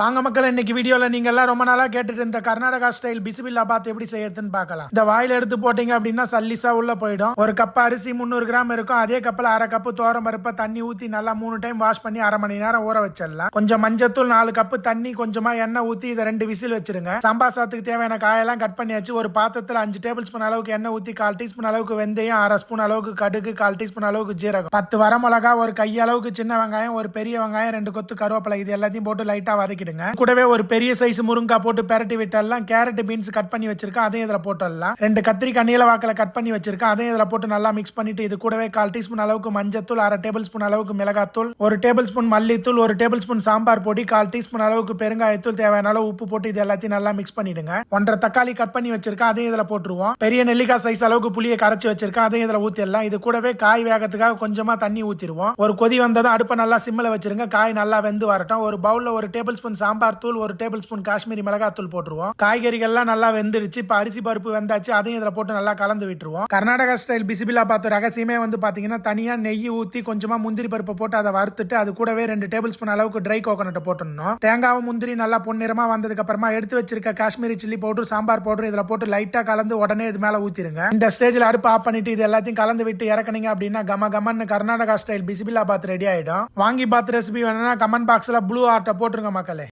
வாங்க மக்கள் இன்னைக்கு வீடியோவில் நீங்க எல்லாம் ரொம்ப நாளாக கேட்டுட்டு இருந்த கர்நாடகா ஸ்டைல் பிசிபில்லா பாத் எப்படி செய்யறதுன்னு பார்க்கலாம். இந்த வாயில் எடுத்து போட்டீங்க அப்படின்னா சல்லிசா உள்ள போயிடும். ஒரு கப் அரிசி முந்நூறு கிராம் இருக்கும். அதே கப்பில் அரை கப்பு தோரம் பருப்பை தண்ணி ஊற்றி நல்லா மூணு டைம் வாஷ் பண்ணி அரை மணி நேரம் ஊற வச்சிடலாம். கொஞ்சம் மஞ்சத்தூள் நாலு கப்பு தண்ணி கொஞ்சமா எண்ணெய் ஊற்றி இதை ரெண்டு விசில் வச்சிருங்க சம்பா சாத்துக்கு தேவையான காயெல்லாம் கட் பண்ணியாச்சு. ஒரு பாத்திரத்தில் அஞ்சு டேபிள் ஸ்பூன் அளவுக்கு எண்ணெய் ஊற்றி கால் டீஸ்பூன் அளவுக்கு வெந்தயம் அரை ஸ்பூன் அளவுக்கு கடுகு கால் டீஸ்பூன் அளவுக்கு ஜீரகம். பத்து வர மிளகா ஒரு கையளவுக்கு சின்ன வெங்காயம் ஒரு பெரிய வெங்காயம் ரெண்டு கொத்து கருவேப்பிலை இது எல்லாத்தையும் போட்டு லைட்டாக லைட்டா வதக்கிடுங்க கூடவே ஒரு பெரிய சைஸ் முருங்கா போட்டு பெரட்டி விட்டெல்லாம் கேரட் பீன்ஸ் கட் பண்ணி வச்சிருக்கேன். அதையும் இதுல போட்டுடலாம். ரெண்டு கத்திரிக்காய் நீல வாக்கில் கட் பண்ணி வச்சிருக்கேன். அதையும் இதுல போட்டு நல்லா மிக்ஸ் பண்ணிட்டு இது கூடவே கால் டீஸ்பூன் அளவுக்கு மஞ்சத்தூள் அரை டேபிள் ஸ்பூன் அளவுக்கு மிளகாத்தூள் ஒரு டேபிள் ஸ்பூன் மல்லித்தூள் ஒரு டேபிள் ஸ்பூன் சாம்பார் பொடி கால் டீஸ்பூன் அளவுக்கு பெருங்காயத்தூள் தேவையான அளவு உப்பு போட்டு இது எல்லாத்தையும் நல்லா மிக்ஸ் பண்ணிடுங்க. ஒன்றரை தக்காளி கட் பண்ணி வச்சிருக்கேன். அதையும் இதுல போட்டுருவோம். பெரிய நெல்லிக்காய் சைஸ் அளவுக்கு புளியை கரைச்சி வச்சிருக்கேன். அதையும் இதுல ஊத்திடலாம். இது கூடவே காய் வேகத்துக்காக கொஞ்சமா தண்ணி ஊத்திடுவோம். ஒரு கொதி வந்ததும் அடுப்பை நல்லா சிம்மில் வச்சிருங்க. காய் நல்லா வெந்து வரட்டும். ஒரு பவுல்ல ஒரு டேபிள் ஸ்பூன் சாம்பார் தூள் ஒரு டேபிள் ஸ்பூன் காஷ்மீரி மிளகாத்தூள் போட்டுருவோம். காய்கறிகள்லாம் நல்லா வெந்துருச்சு. இப்போ அரிசி பருப்பு வெந்தாச்சு. அதையும் இதில் போட்டு நல்லா கலந்து விட்டுருவோம். கர்நாடகா ஸ்டைல் பிசிபிலா பார்த்த ரகசியமே வந்து பார்த்தீங்கன்னா தனியாக நெய் ஊற்றி கொஞ்சமாக முந்திரி பருப்பை போட்டு அதை வறுத்துட்டு அது கூடவே ரெண்டு டேபிள் ஸ்பூன் அளவுக்கு ட்ரை கோகோனட்டை போட்டுடணும். தேங்காவும் முந்திரி நல்லா பொன்னிறமாக வந்ததுக்கு அப்புறமா எடுத்து வச்சிருக்க Kashmiri chilli powder sambar powder இதில் போட்டு லைட்டாக கலந்து உடனே இது மேலே ஊற்றிருங்க இந்த ஸ்டேஜில் அடுப்பு ஆஃப் பண்ணிட்டு இது எல்லாத்தையும் கலந்து விட்டு இறக்குனீங்க அப்படின்னா கம கமன்னு கர்நாடகா ஸ்டைல் பிசிபிலா பாத் ரெடி ஆகிடும் வாங்கி பாத் ரெசிபி வேணும்னா கமெண்ட் பாக்ஸில் ப்ளூ ஆர்ட்டை போட்டுருங்க மக்களே.